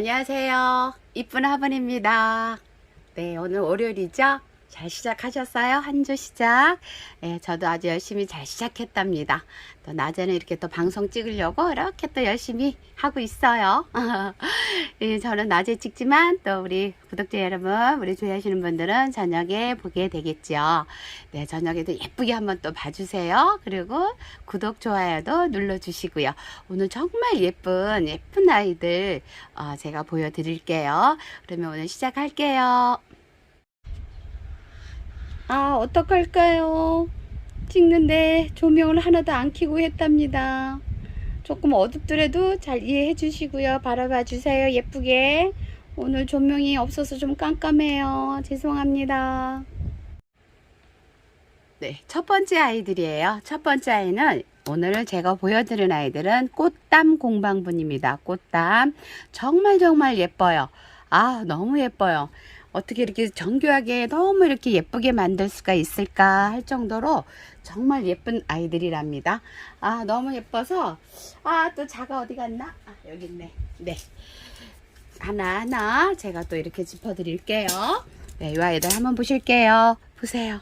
안녕하세요. 이쁜 화분입니다. 네, 오늘 월요일이죠? 잘 시작하셨어요? 한 주 시작. 네, 저도 아주 열심히 잘 시작했답니다. 또 낮에는 이렇게 또 방송 찍으려고 이렇게 또 열심히 하고 있어요. 예, 저는 낮에 찍지만 또 우리 구독자 여러분, 우리 좋아하시는 분들은 저녁에 보게 되겠죠. 네, 저녁에도 예쁘게 한번 또 봐주세요. 그리고 구독, 좋아요도 눌러주시고요. 오늘 정말 예쁜, 예쁜 아이들 어, 제가 보여드릴게요. 그러면 오늘 시작할게요. 아, 어떡할까요? 찍는데 조명을 하나도 안 켜고 했답니다. 조금 어둡더라도 잘 이해해 주시고요. 바라봐 주세요. 예쁘게. 오늘 조명이 없어서 좀 깜깜해요. 죄송합니다. 네, 첫 번째 아이들이에요. 첫 번째 아이는 오늘 제가 보여드린 아이들은 꽃담 공방분입니다. 꽃담. 정말 정말 예뻐요. 아, 너무 예뻐요. 어떻게 이렇게 정교하게 너무 이렇게 예쁘게 만들 수가 있을까 할 정도로 정말 예쁜 아이들이랍니다. 아, 너무 예뻐서, 아, 또 자가 어디 갔나? 아, 여기 있네. 네. 하나하나 제가 또 이렇게 짚어 드릴게요. 네, 이 아이들 한번 보실게요. 보세요.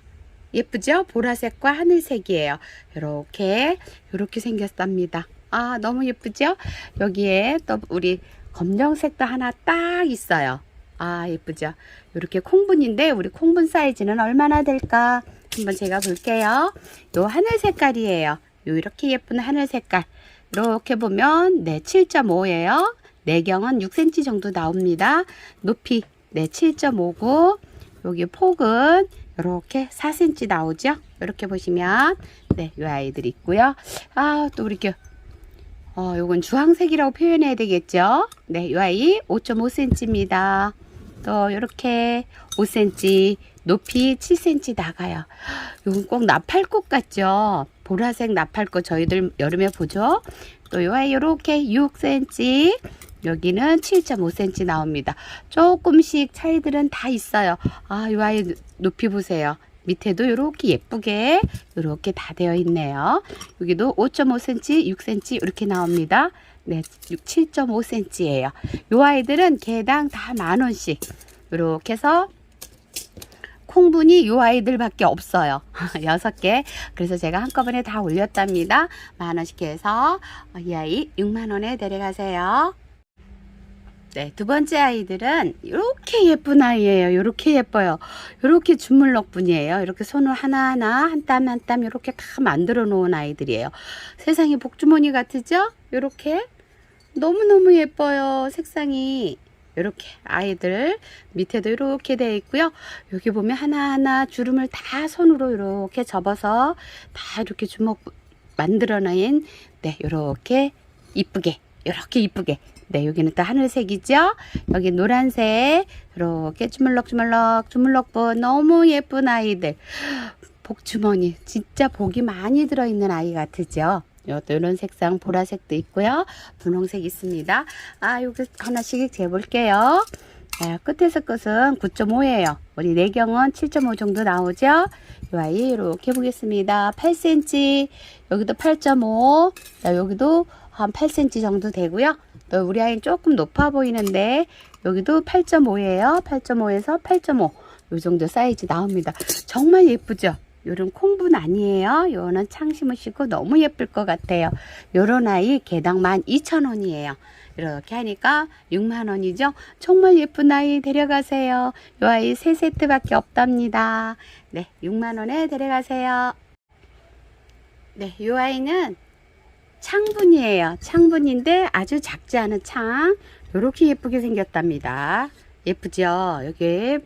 예쁘죠? 보라색과 하늘색이에요. 이렇게, 이렇게 생겼답니다. 아, 너무 예쁘죠? 여기에 또 우리 검정색도 하나 딱 있어요. 아, 예쁘죠? 이렇게 콩분인데, 우리 콩분 사이즈는 얼마나 될까? 한번 제가 볼게요. 요 하늘 색깔이에요. 요 이렇게 예쁜 하늘 색깔. 이렇게 보면, 네, 7.5예요. 내경은 6cm 정도 나옵니다. 높이, 네, 7.5고, 여기 폭은 이렇게 4cm 나오죠? 이렇게 보시면, 네, 요 아이들이 있고요. 아, 또 우리 이렇게 어, 요건 주황색이라고 표현해야 되겠죠? 네, 이 아이 5.5cm입니다. 또 이렇게 5cm, 높이 7cm 나가요. 요건 꼭 나팔꽃 같죠? 보라색 나팔꽃 저희들 여름에 보죠? 또 요렇게 6cm, 여기는 7.5cm 나옵니다. 조금씩 차이들은 다 있어요. 아, 이 아이 높이 보세요. 밑에도 이렇게 예쁘게 이렇게 다 되어 있네요. 여기도 5.5cm, 6cm 이렇게 나옵니다. 네, 7.5cm예요. 요 아이들은 개당 다 만 원씩 이렇게 해서 콩분이 요 아이들밖에 없어요. 여섯 개. 그래서 제가 한꺼번에 다 올렸답니다. 만 원씩 해서 이 아이 6만 원에 데려가세요. 네, 두 번째 아이들은 이렇게 예쁜 아이예요. 이렇게 예뻐요. 이렇게 주물럭 분이에요. 이렇게 손을 하나하나 한 땀 한땀 이렇게 다 만들어 놓은 아이들이에요. 세상에 복주머니 같으죠? 이렇게 너무너무 예뻐요. 색상이 이렇게 아이들 밑에도 이렇게 되어 있고요. 여기 보면 하나하나 주름을 다 손으로 이렇게 접어서 다 이렇게 주먹 만들어 놓은 네, 이렇게 이쁘게 이렇게 이쁘게 네, 여기는 또 하늘색이죠? 여기 노란색, 이렇게 주물럭주물럭, 주물럭분, 너무 예쁜 아이들. 복주머니, 진짜 복이 많이 들어있는 아이 같으죠? 이런 색상, 보라색도 있고요. 분홍색 있습니다. 아, 여기 하나씩 재볼게요. 네, 끝에서 끝은 9.5예요. 우리 내경은 7.5 정도 나오죠? 이 아이 이렇게 보겠습니다. 8cm, 여기도 8.5, 여기도 한 8cm 정도 되고요. 또 우리 아이는 조금 높아 보이는데 여기도 8.5예요. 8.5에서 8.5. 요 정도 사이즈 나옵니다. 정말 예쁘죠? 요런 콩분 아니에요. 요거는 창 심으시고 너무 예쁠 것 같아요. 요런 아이 개당 12,000원이에요. 이렇게 하니까 6만원이죠. 정말 예쁜 아이 데려가세요. 요 아이 3세트밖에 없답니다. 네, 6만원에 데려가세요. 네, 요 아이는 창분이에요. 창분인데 아주 작지 않은 창. 이렇게 예쁘게 생겼답니다. 예쁘죠? 여기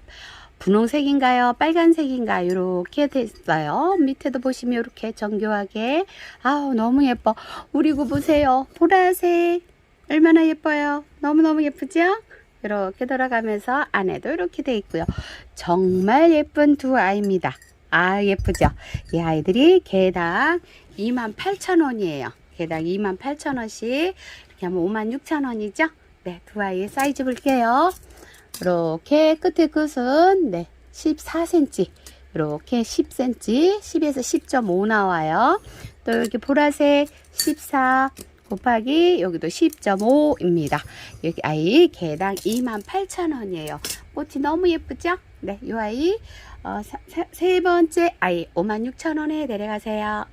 분홍색인가요? 빨간색인가요? 이렇게 됐어요. 밑에도 보시면 이렇게 정교하게. 아우, 너무 예뻐. 우리 구 보세요. 보라색. 얼마나 예뻐요. 너무너무 예쁘죠? 이렇게 돌아가면서 안에도 이렇게 돼 있고요. 정말 예쁜 두 아이입니다. 아, 예쁘죠? 이 아이들이 개당 28,000원이에요. 개당 28,000원씩 이렇게 하면 56,000원이죠. 네, 두 아이의 사이즈 볼게요. 이렇게 끝에 끝은 네, 14cm. 이렇게 10cm, 10에서 10.5 나와요. 또 여기 보라색 14, 곱하기 여기도 10.5입니다. 여기 아이 개당 28,000원이에요. 꽃이 너무 예쁘죠? 네, 이 아이 어, 세 번째 아이 56,000원에 내려가세요.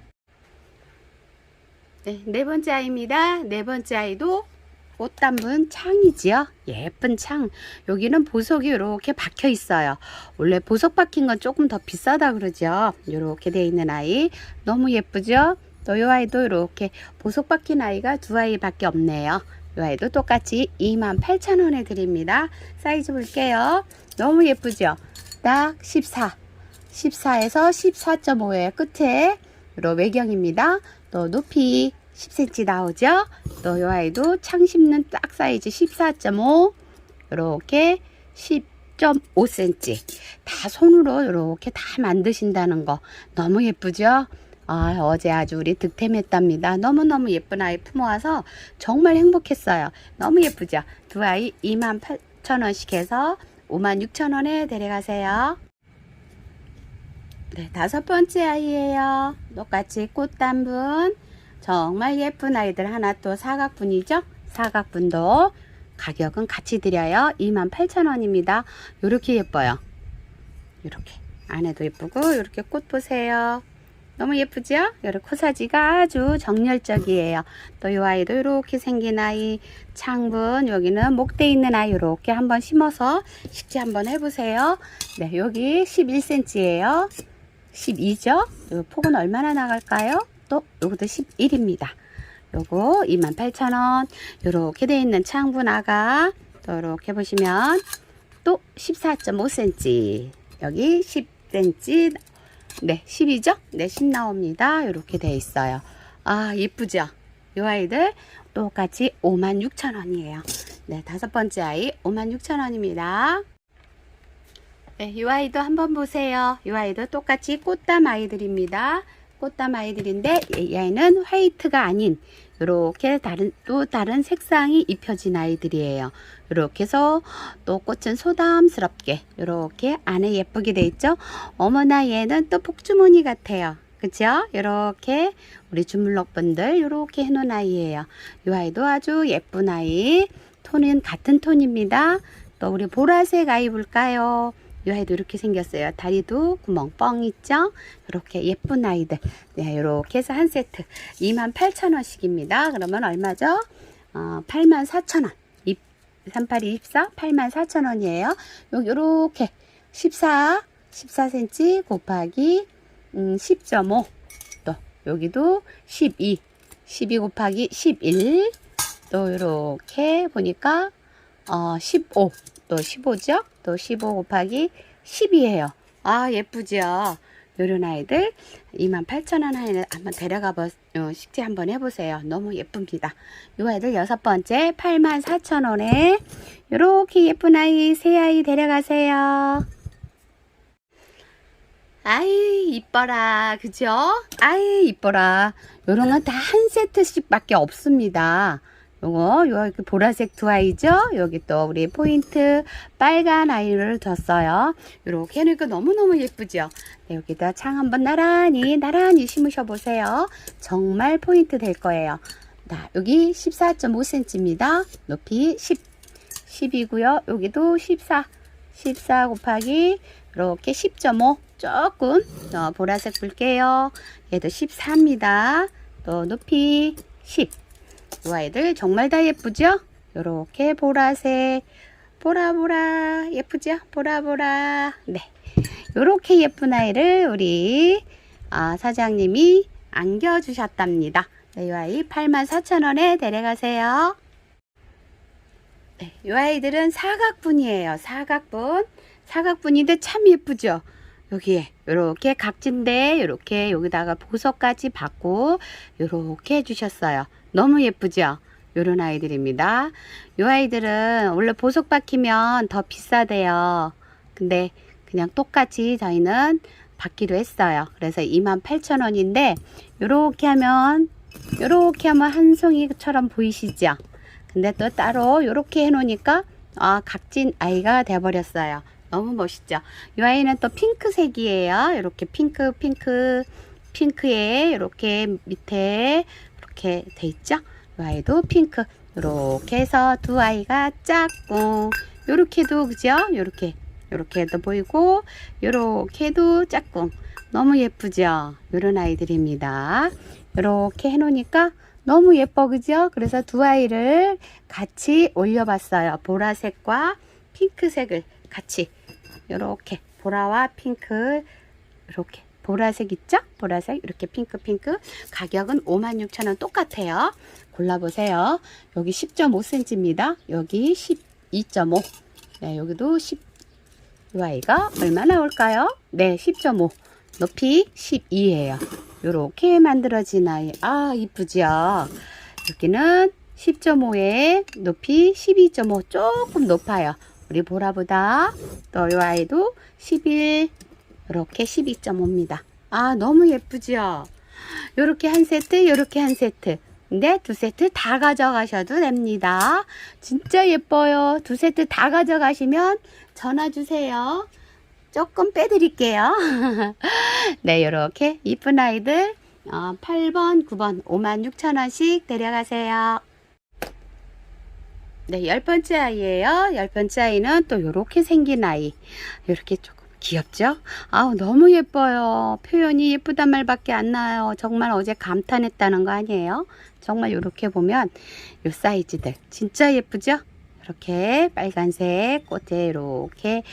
네, 네 번째 아이입니다. 네 번째 아이도 꽃 담은 창이지요. 예쁜 창. 여기는 보석이 이렇게 박혀 있어요. 원래 보석 박힌 건 조금 더 비싸다 그러죠. 이렇게 돼 있는 아이 너무 예쁘죠. 또이 아이도 이렇게 보석 박힌 아이가 두 아이밖에 없네요. 이 아이도 똑같이 28,000원에 드립니다. 사이즈 볼게요. 너무 예쁘죠. 딱 14. 14에서 14.5의 끝에 요 외경입니다. 또 높이 10cm 나오죠. 또이 아이도 창 심는 딱 사이즈 14.5 이렇게 10.5cm 다 손으로 이렇게 다 만드신다는 거 너무 예쁘죠? 아, 어제 아주 우리 득템했답니다. 너무너무 예쁜 아이 품어와서 정말 행복했어요. 너무 예쁘죠? 두 아이 28,000원씩 해서 56,000원에 데려가세요. 네, 다섯 번째 아이예요. 똑같이 꽃단분. 정말 예쁜 아이들 하나 또 사각분이죠? 사각분도 가격은 같이 드려요. 28,000원입니다. 요렇게 예뻐요. 요렇게. 안에도 예쁘고 요렇게 꽃 보세요. 너무 예쁘죠? 요렇게 코사지가 아주 정열적이에요. 또 이 아이도 이렇게 생긴 아이 창분 여기는 목대 있는 아이 이렇게 한번 심어서 식지 한번 해보세요. 네, 여기 11cm예요. 12죠? 요 폭은 얼마나 나갈까요? 또 요것도 11입니다. 요거 28,000원. 요렇게 돼 있는 창분 아가 또 이렇게 보시면 또 14.5cm. 여기 10cm. 네, 10이죠? 네, 10 나옵니다. 요렇게 돼 있어요. 아, 예쁘죠? 요 아이들 똑같이 56,000원이에요. 네, 다섯 번째 아이 56,000원입니다. 네, 이 아이도 한번 보세요. 이 아이도 똑같이 꽃담 아이들입니다. 꽃담 아이들인데 이 아이는 화이트가 아닌 이렇게 다른 또 다른 색상이 입혀진 아이들이에요. 이렇게 해서 또 꽃은 소담스럽게 이렇게 안에 예쁘게 돼 있죠. 어머나 얘는 또 복주머니 같아요. 그죠? 이렇게 우리 주물럭분들 이렇게 해놓은 아이예요. 이 아이도 아주 예쁜 아이. 톤은 같은 톤입니다. 또 우리 보라색 아이 볼까요? 이 아이도 이렇게 생겼어요. 다리도 구멍 뻥 있죠? 이렇게 예쁜 아이들. 네, 이렇게 해서 한 세트 28,000원씩입니다. 그러면 얼마죠? 어, 84,000원. 38, 24, 84,000원이에요. 여기 이렇게 14, 14cm 곱하기 음, 10.5. 또 여기도 12, 12 곱하기 11. 또 이렇게 보니까 어, 15. 또 15죠? 또 15 곱하기 10이에요. 아, 예쁘죠? 요런 아이들 28,000원 아이를 한번 데려가 보, 어, 식재 한번 해보세요. 너무 예쁩니다. 요 아이들 여섯 번째 84,000원에 요렇게 예쁜 아이, 새 아이 데려가세요. 아이, 이뻐라. 그죠? 아이, 이뻐라. 요런 건 다 한 세트씩 밖에 없습니다. 요거, 요 이렇게 보라색 두 아이죠? 여기 또 우리 포인트 빨간 아이를 줬어요. 요렇게 해놓으니까 너무너무 예쁘죠? 네, 여기다 창 한번 나란히, 나란히 심으셔 보세요. 정말 포인트 될 거예요. 자, 여기 14.5cm입니다. 높이 10, 10이고요. 여기도 14, 14 곱하기 이렇게 10.5 조금 어, 보라색 볼게요. 얘도 14입니다. 또 높이 10. 이 아이들 정말 다 예쁘죠? 요렇게 보라색 보라보라 예쁘죠? 보라보라 네 요렇게 예쁜 아이를 우리 아, 사장님이 안겨주셨답니다. 네, 이 아이 84,000원에 데려가세요. 네, 이 아이들은 사각분이에요. 사각분. 사각분인데 참 예쁘죠? 여기에 이렇게 각진데 이렇게 여기다가 보석까지 받고 이렇게 해주셨어요. 너무 예쁘죠? 요런 아이들입니다. 요 아이들은 원래 보석 박히면 더 비싸대요. 근데 그냥 똑같이 저희는 받기로 했어요. 그래서 28,000원인데 요렇게 하면 요렇게 하면 한 송이처럼 보이시죠? 근데 또 따로 요렇게 해 놓으니까 아, 각진 아이가 돼 버렸어요. 너무 멋있죠? 이 아이는 또 핑크색이에요. 이렇게 핑크 핑크 핑크에 이렇게 밑에 이렇게 돼 있죠? 이 아이도 핑크. 요렇게 해서 두 아이가 짝꿍. 요렇게도 그죠? 요렇게. 요렇게도 보이고 요렇게도 짝꿍. 너무 예쁘죠? 요런 아이들입니다. 요렇게 해놓으니까 너무 예뻐 그죠? 그래서 두 아이를 같이 올려봤어요. 보라색과 핑크색을 같이 요렇게 보라와 핑크 이렇게 보라색 있죠? 보라색 이렇게 핑크 핑크 가격은 56,000원 똑같아요. 골라보세요. 여기 10.5cm입니다. 여기 12.5 네, 여기도 10이 아이가 얼마 나올까요? 네, 10.5 높이 12예요. 요렇게 만들어진 아이 아 이쁘죠? 여기는 10.5에 높이 12.5 조금 높아요. 우리 보라보다 또 이 아이도 11 이렇게 12.5입니다. 아 너무 예쁘죠? 요렇게 한 세트 요렇게 한 세트 근데 두 세트 다 가져가셔도 됩니다. 진짜 예뻐요. 두 세트 다 가져가시면 전화 주세요. 조금 빼드릴게요. 네, 요렇게 이쁜 아이들 어, 8번, 9번 56,000원씩 데려가세요. 네, 열 번째 아이예요. 열 번째 아이는 또 요렇게 생긴 아이. 요렇게 조금 귀엽죠? 아우, 너무 예뻐요. 표현이 예쁘단 말밖에 안 나요. 정말 어제 감탄했다는 거 아니에요? 정말 요렇게 보면 요 사이즈들 진짜 예쁘죠? 이렇게 빨간색 꽃에 이렇게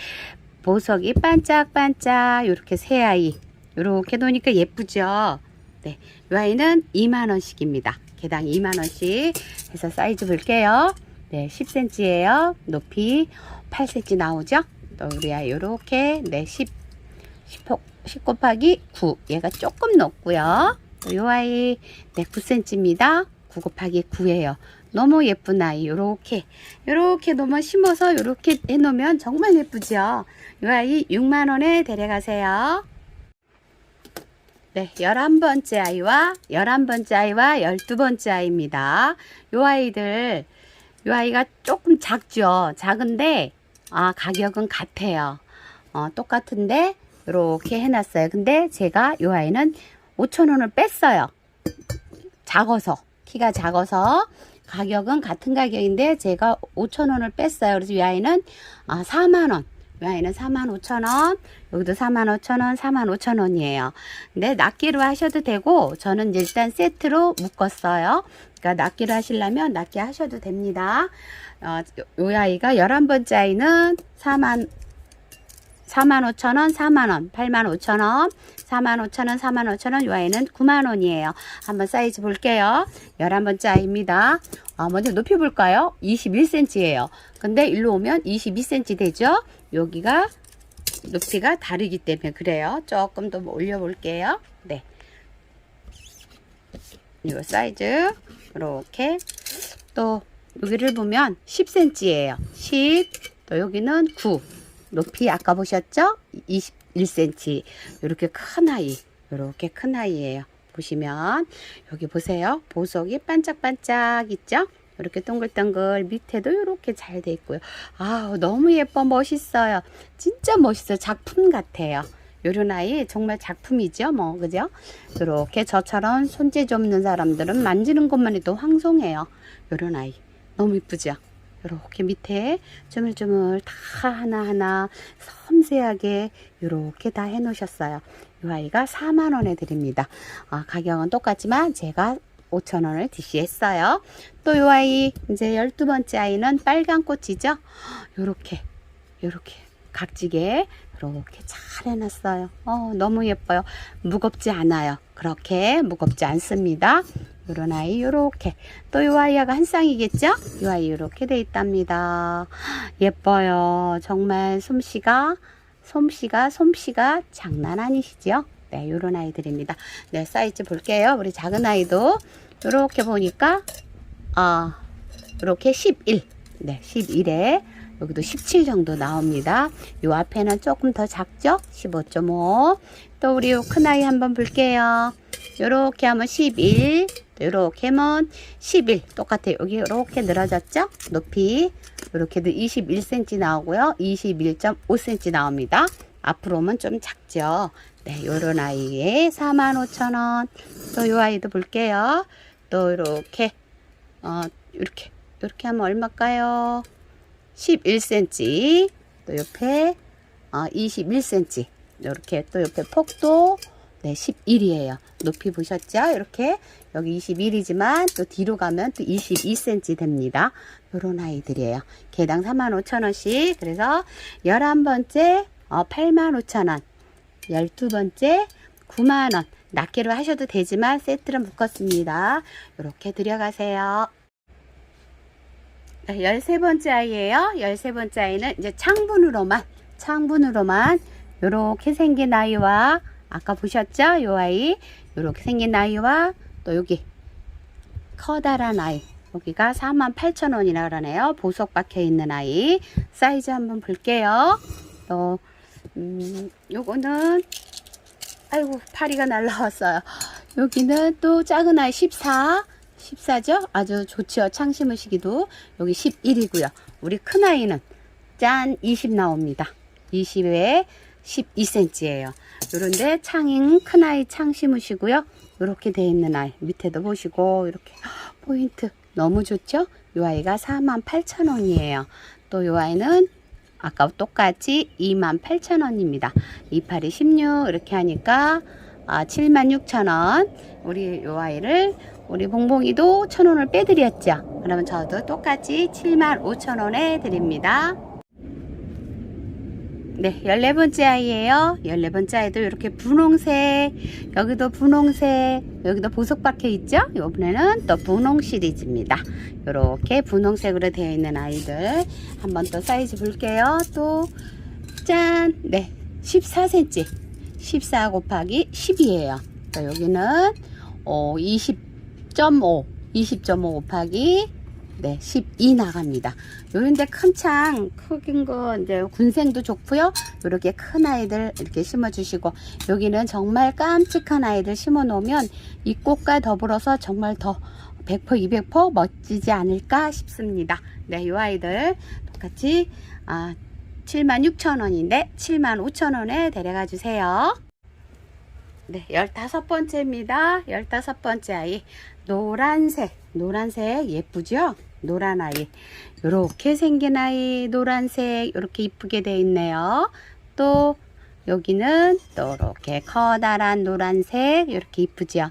보석이 반짝반짝 이렇게 새 아이 이렇게 놓으니까 예쁘죠? 네, 이 아이는 2만 원씩입니다. 개당 2만 원씩 해서 사이즈 볼게요. 네, 10cm예요. 높이 8cm 나오죠? 또 우리 아이 요렇게 네, 10 10, 10 곱하기 9 얘가 조금 높고요. 이 아이 네, 9cm입니다. 9 곱하기 9예요. 너무 예쁜 아이 요렇게 요렇게 놓으면 심어서 요렇게 해놓으면 정말 예쁘죠. 이 아이 6만원에 데려가세요. 네, 11번째 아이와 11번째 아이와 12번째 아이입니다. 요 아이들 요 아이가 조금 작죠. 작은데 아 가격은 같아요. 어, 똑같은데 이렇게 해놨어요. 근데 제가 요 아이는 5천원을 뺐어요. 작아서 키가 작아서 가격은 같은 가격인데 제가 5천원을 뺐어요. 그래서 이 아이는 아, 4만원. 이 아이는 4만 5천원, 여기도 4만 5천원, 4만 5천원이에요. 근데 낱개로 하셔도 되고, 저는 일단 세트로 묶었어요. 그러니까 낱개로 하시려면 낱개 하셔도 됩니다. 어, 요 아이가 11번째 아이는 4만 4만 5천원, 4만원, 8만 5천원, 4만 5천원, 4만 5천원, 이 아이는 9만원이에요. 한번 사이즈 볼게요. 11번째 아이입니다. 아, 먼저 높이 볼까요? 21cm예요. 근데 일로 오면 22cm 되죠? 여기가 높이가 다르기 때문에 그래요. 조금 더 올려볼게요. 네. 이거 사이즈 이렇게 또 여기를 보면 10cm예요. 10, 또 여기는 9. 높이 아까 보셨죠? 21cm. 이렇게 큰 아이. 이렇게 큰 아이예요. 보시면 여기 보세요. 보석이 반짝반짝 있죠? 이렇게 동글동글 밑에도 이렇게 잘 돼 있고요. 아 너무 예뻐 멋있어요. 진짜 멋있어요. 작품 같아요. 요런 아이 정말 작품이죠. 뭐 그죠? 이렇게 저처럼 손재주 없는 사람들은 만지는 것만 해도 황송해요. 요런 아이 너무 이쁘죠? 이렇게 밑에 주물주물 다 하나하나 섬세하게 이렇게 다 해놓으셨어요. 이 아이가 4만원에 드립니다. 아, 가격은 똑같지만 제가 5천원을 DC했어요. 또 이 아이 이제 12번째 아이는 빨간 꽃이죠. 요렇게 요렇게 각지게 이렇게 잘 해놨어요. 어, 너무 예뻐요. 무겁지 않아요. 그렇게 무겁지 않습니다. 요런 아이 요렇게 또이 아이가 한 쌍이겠죠? 이 아이 요렇게 돼 있답니다. 예뻐요. 정말 솜씨가 솜씨가 솜씨가 장난 아니시죠? 네, 요런 아이들입니다. 네, 사이즈 볼게요. 우리 작은 아이도 요렇게 보니까 아, 요렇게 11. 네, 11에 여기도 17 정도 나옵니다. 요 앞에는 조금 더 작죠? 15.5. 또 우리 요 큰 아이 한번 볼게요. 요렇게 하면 11. 요렇게 하면 11. 똑같아요. 여기 요렇게 늘어졌죠? 높이. 요렇게도 21cm 나오고요. 21.5cm 나옵니다. 앞으로 오면 좀 작죠? 네, 요런 아이에 45,000원. 또 요 아이도 볼게요. 또 이렇게 어, 이렇게 이렇게 하면 얼마일까요? 11cm 또 옆에 어, 21cm 이렇게 또 옆에 폭도 네 11이에요. 높이 보셨죠? 이렇게 여기 21이지만 또 뒤로 가면 또 22cm 됩니다. 요런 아이들이에요. 개당 45,000원씩 그래서 11번째 어, 85,000원 12번째 9만원 낱개로 하셔도 되지만 세트로 묶었습니다. 이렇게 들여가세요. 13번째 아이예요. 13번째 아이는 이제 창분으로만 창분으로만 이렇게 생긴 아이와 아까 보셨죠? 요 아이 이렇게 생긴 아이와 또 여기 커다란 아이 여기가 48,000원이나 그러네요. 보석 박혀 있는 아이 사이즈 한번 볼게요. 또 음, 요거는 아이고 파리가 날라왔어요. 여기는 또 작은 아이 14 14죠? 아주 좋죠. 창 심으시기도 여기 11이고요. 우리 큰 아이는 짠 20 나옵니다. 20에 12cm예요. 요런데 창인 큰 아이 창 심으시고요. 이렇게 돼 있는 아이 밑에도 보시고 이렇게 포인트 너무 좋죠? 이 아이가 48,000원이에요. 또 이 아이는 아까 똑같이 28,000원입니다. 28이 16 이렇게 하니까 아, 76,000원. 우리 이 아이를 우리 봉봉이도 1,000원을 빼드렸죠. 그러면 저도 똑같이 75,000원에 드립니다. 네, 14번째 아이예요. 14번째 아이도 이렇게 분홍색, 여기도 분홍색, 여기도 보석 박혀 있죠? 이번에는 또 분홍 시리즈입니다. 이렇게 분홍색으로 되어 있는 아이들 한번 또 사이즈 볼게요. 또 짠! 네, 14cm. 14 곱하기 10이에요. 또 여기는 어, 20.5, 20.5 곱하기 네, 12 나갑니다. 요런데 큰 창, 크긴 거, 이제 군생도 좋고요. 요렇게 큰 아이들 이렇게 심어주시고, 여기는 정말 깜찍한 아이들 심어 놓으면 이 꽃과 더불어서 정말 더 100% 200% 멋지지 않을까 싶습니다. 네, 요 아이들 똑같이, 아, 76,000원인데 75,000원에 데려가 주세요. 네, 15번째입니다. 15번째 아이. 노란색, 노란색 예쁘죠? 노란 아이. 요렇게 생긴 아이, 노란색, 요렇게 이쁘게 돼 있네요. 또, 여기는 또 이렇게 커다란 노란색, 이렇게 이쁘죠?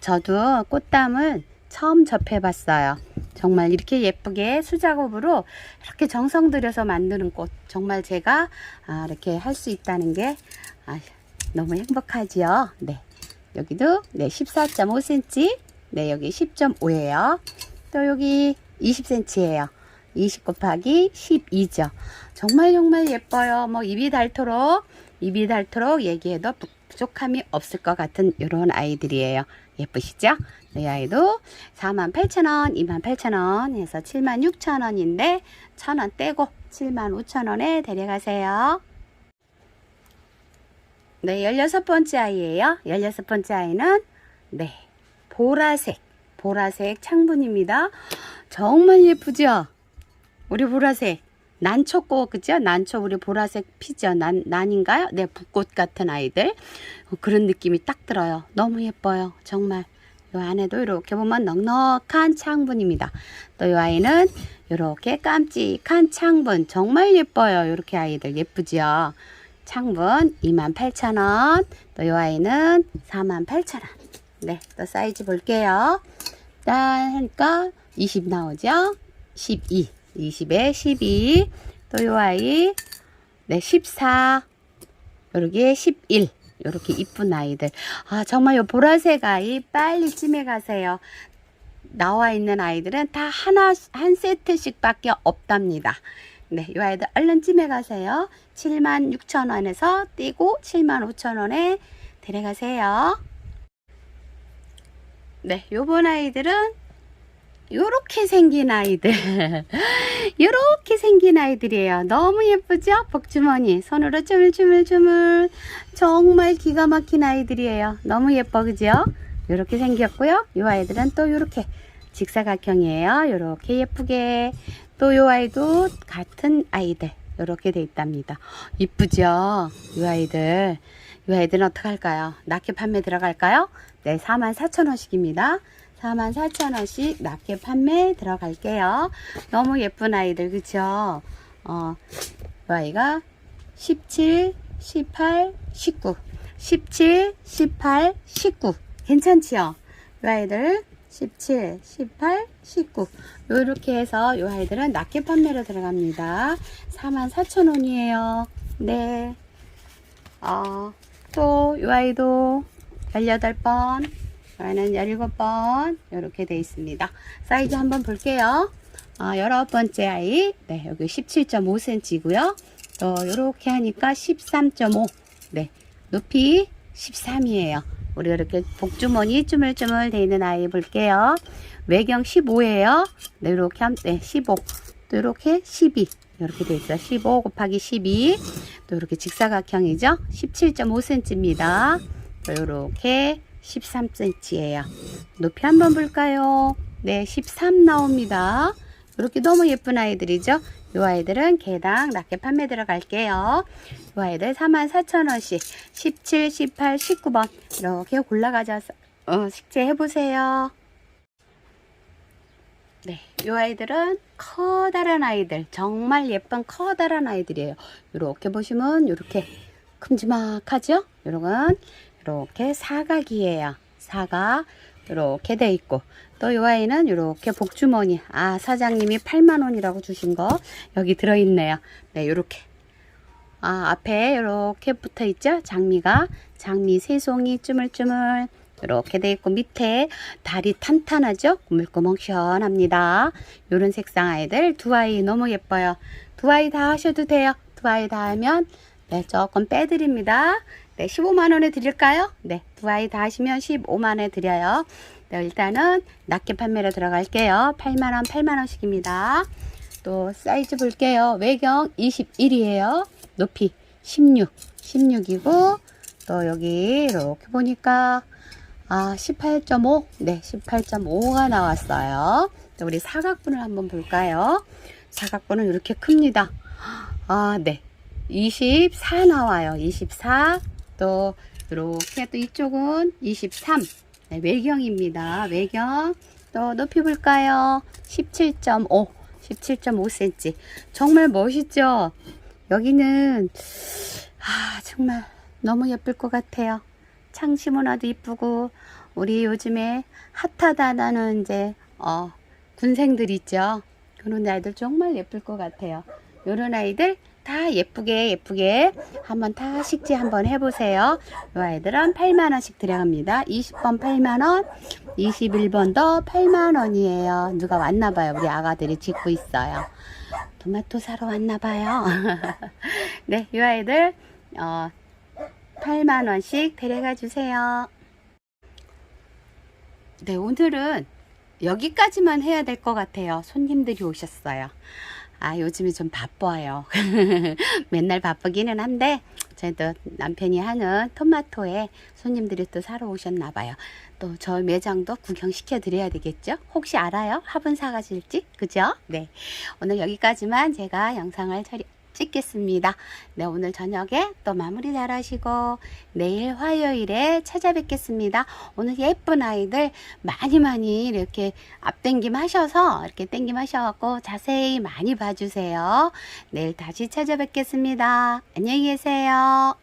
저도 꽃담을 처음 접해봤어요. 정말 이렇게 예쁘게 수작업으로 이렇게 정성 들여서 만드는 꽃. 정말 제가 아, 이렇게 할 수 있다는 게 아, 너무 행복하지요. 네. 여기도 네, 14.5cm. 네, 여기 10.5예요. 또 여기 20cm예요. 20 곱하기 12죠. 정말 정말 예뻐요. 뭐 입이 닳도록 입이 닳도록 얘기해도 부족함이 없을 것 같은 이런 아이들이에요. 예쁘시죠? 이 아이도 48,000원, 28,000원 해서 76,000원인데 1,000원 떼고 75,000원에 데려가세요. 네, 16번째 아이예요. 16번째 아이는 네, 보라색, 보라색 창분입니다. 정말 예쁘죠? 우리 보라색. 난초꽃, 그죠? 난초, 우리 보라색 피죠? 난, 난인가요? 네, 붓꽃 같은 아이들. 어, 그런 느낌이 딱 들어요. 너무 예뻐요. 정말. 이 안에도 이렇게 보면 넉넉한 창분입니다. 또이 아이는 이렇게 깜찍한 창분. 정말 예뻐요. 이렇게 아이들 예쁘죠? 창분 28,000원. 또이 아이는 48,000원. 네, 또 사이즈 볼게요. 짠 하니까 20 나오죠? 12. 20에 12. 또 요 아이. 네, 14. 요렇게 11. 요렇게 이쁜 아이들. 아, 정말 요 보라색 아이 빨리 찜해 가세요. 나와 있는 아이들은 다 하나, 한 세트씩 밖에 없답니다. 네, 이 아이들 얼른 찜해 가세요. 76,000원에서 띄고 75,000원에 데려가세요. 네, 요번 아이들은 요렇게 생긴 아이들. 요렇게 생긴 아이들이에요. 너무 예쁘죠? 복주머니. 손으로 주물주물주물. 정말 기가 막힌 아이들이에요. 너무 예뻐, 그죠? 요렇게 생겼고요. 요 아이들은 또 요렇게 직사각형이에요. 요렇게 예쁘게. 또 요 아이도 같은 아이들. 요렇게 돼 있답니다. 이쁘죠? 요 아이들. 요 아이들은 어떡할까요? 낱개 판매 들어갈까요? 네, 44,000원씩입니다. 44,000원씩 낮게 판매 들어갈게요. 너무 예쁜 아이들, 그쵸? 어, 이 아이가 17, 18, 19. 17, 18, 19. 괜찮지요? 이 아이들 17, 18, 19. 요렇게 해서 이 아이들은 낮게 판매로 들어갑니다. 44,000원이에요. 네. 어, 또, 이 아이도 18번, 여기는 17번, 이렇게 돼 있습니다. 사이즈 한번 볼게요. 어, 19번째 아이, 네, 여기 17.5cm고요. 또, 요렇게 하니까 13.5, 네, 높이 13이에요. 우리 이렇게 복주머니 쭈물쭈물 돼 있는 아이 볼게요. 외경 15예요. 네, 이렇게 하면, 네, 15. 또 이렇게 12. 이렇게 돼 있어요. 15 곱하기 12. 또 이렇게 직사각형이죠. 17.5cm입니다. 또 이렇게 13cm예요. 높이 한번 볼까요? 네, 13 나옵니다. 이렇게 너무 예쁜 아이들이죠. 이 아이들은 개당 낮게 판매 들어갈게요. 이 아이들 44,000원씩 17, 18, 19번 이렇게 골라 가져서 어, 식재해보세요. 네, 이 아이들은 커다란 아이들, 정말 예쁜 커다란 아이들이에요. 이렇게 보시면 이렇게 큼지막하죠? 이런 이렇게 사각이에요. 사각 이렇게 돼 있고 또 이 아이는 이렇게 복주머니 아 사장님이 8만 원이라고 주신 거 여기 들어 있네요. 네, 이렇게 아 앞에 이렇게 붙어 있죠? 장미가 장미 세 송이 쭈물쭈물 이렇게 돼 있고 밑에 다리 탄탄하죠? 꾸물꾸물 시원합니다. 요런 색상 아이들 두 아이 너무 예뻐요. 두 아이 다 하셔도 돼요. 두 아이 다 하면 네, 조금 빼드립니다. 네, 15만 원에 드릴까요? 네, 두 아이 다 하시면 15만 원에 드려요. 네, 일단은 낮게 판매로 들어갈게요. 8만 원, 8만 원씩입니다. 또 사이즈 볼게요. 외경 21이에요. 높이 16, 16이고 또 여기 이렇게 보니까 아, 18.5? 네, 18.5가 나왔어요. 또 우리 사각분을 한번 볼까요? 사각분은 이렇게 큽니다. 아, 네. 24 나와요. 24. 또, 이렇게 또 이쪽은 23. 네, 외경입니다. 외경. 또 높이 볼까요? 17.5. 17.5cm. 정말 멋있죠? 여기는, 아, 정말 너무 예쁠 것 같아요. 창시 문화도 이쁘고 우리 요즘에 핫하다는 이제 어 군생들 있죠. 그런 아이들 정말 예쁠 것 같아요. 요런 아이들 다 예쁘게 예쁘게 한번 다 식지 한번 해보세요. 이 아이들은 8만 원씩 들어갑니다. 20번 8만 원, 21번도 8만 원이에요. 누가 왔나 봐요. 우리 아가들이 짓고 있어요. 토마토 사러 왔나 봐요. 네, 이 아이들 어 8만 원씩 데려가 주세요. 네, 오늘은 여기까지만 해야 될 것 같아요. 손님들이 오셨어요. 아, 요즘에 좀 바빠요. 맨날 바쁘기는 한데, 저도 남편이 하는 토마토에 손님들이 또 사러 오셨나 봐요. 또 저 매장도 구경시켜 드려야 되겠죠? 혹시 알아요? 화분 사가실지? 그죠? 네. 오늘 여기까지만 제가 영상을 처리, 찍겠습니다. 네, 오늘 저녁에 또 마무리 잘 하시고 내일 화요일에 찾아뵙겠습니다. 오늘 예쁜 아이들 많이 많이 이렇게 앞당김 하셔서 이렇게 당김 하셔갖고 자세히 많이 봐주세요. 내일 다시 찾아뵙겠습니다. 안녕히 계세요.